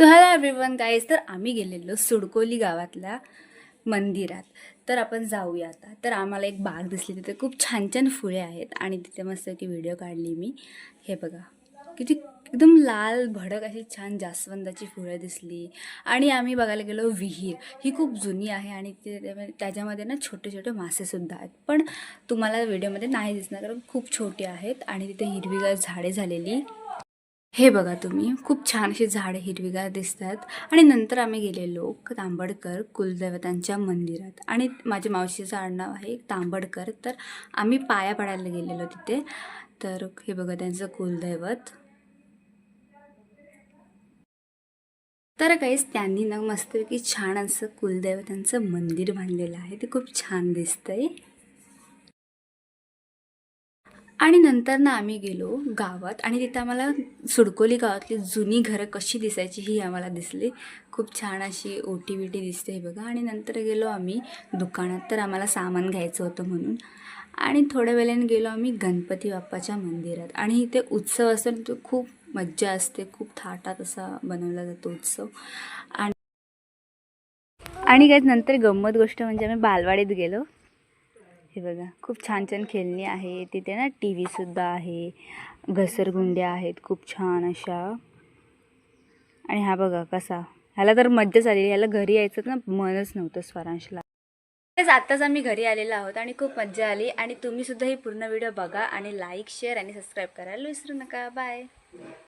So hello everyone guys तर आम्ही गेलेलो सुडकोली गावातल्या मंदिरात. तर आपण जाऊया आता. तर आम्हाला एक बाग दिसली. तिथे खूप छान छान फुले आहेत आणि तिथे मस्त की व्हिडिओ काढली मी. हे बघा. किती एकदम लाल भडक अशी छान जास्वंदाची फुलं दिसली. आणि आम्ही बघायला गेलो विहीर. ही खूप जुनी आहे आणि ते त्याच्यामध्ये ना छोटे छोटे मासेसुद्धा आहेत. पण तुम्हाला व्हिडिओमध्ये नाही दिसणार कारण खूप छोटे आहेत आणि तिथे हिरवीगार झाडे झालेली हे बघा तुम्ही खूप छान अशी झाडं हिरवीगार दिसतात. आणि नंतर आम्ही गेलेलो तांबडकर कुलदैवतांच्या मंदिरात. आणि माझ्या मावशीचं आडनाव आहे तांबडकर. तर आम्ही पाया पडायला गेलेलो तिथे. तर हे बघा त्यांचं कुलदैवत. तर काहीच त्यांनी ना मस्तपैकी छान असं कुलदैवतांचं मंदिर बांधलेलं आहे. ते खूप छान दिसतंय. आणि नंतर ना आम्ही गेलो गावात आणि तिथं आम्हाला सुडकोली गावातली जुनी घरं कशी दिसायची ही आम्हाला दिसली. खूप छान अशी ओटी बिटी दिसते बघा. आणि नंतर गेलो आम्ही दुकानात. तर आम्हाला सामान घ्यायचं होतं म्हणून. आणि थोड्या वेळाने गेलो आम्ही गणपती बाप्पाच्या मंदिरात. आणि इथे उत्सव असतो तो खूप मज्जा असते. खूप थाटात असा बनवला जातो उत्सव. आणि आणि काय नंतर गंमत गोष्ट म्हणजे आम्ही बालवाडीत गेलो. हे बघा खूप छान छान खेळणी आहे तिथे ना टी व्हीसुद्धा आहे. घसरगुंड्या आहेत खूप छान अशा. आणि हा बघा कसा. ह्याला तर मज्जाच आली ह्याला घरी यायचं ना मनच नव्हतं स्वरांशला आत्ताच आम्ही घरी आलेलो आहोत आणि खूप मज्जा आली. आणि तुम्हीसुद्धा ही पूर्ण व्हिडिओ बघा आणि लाईक शेअर आणि सबस्क्राईब करायला विसरू नका. बाय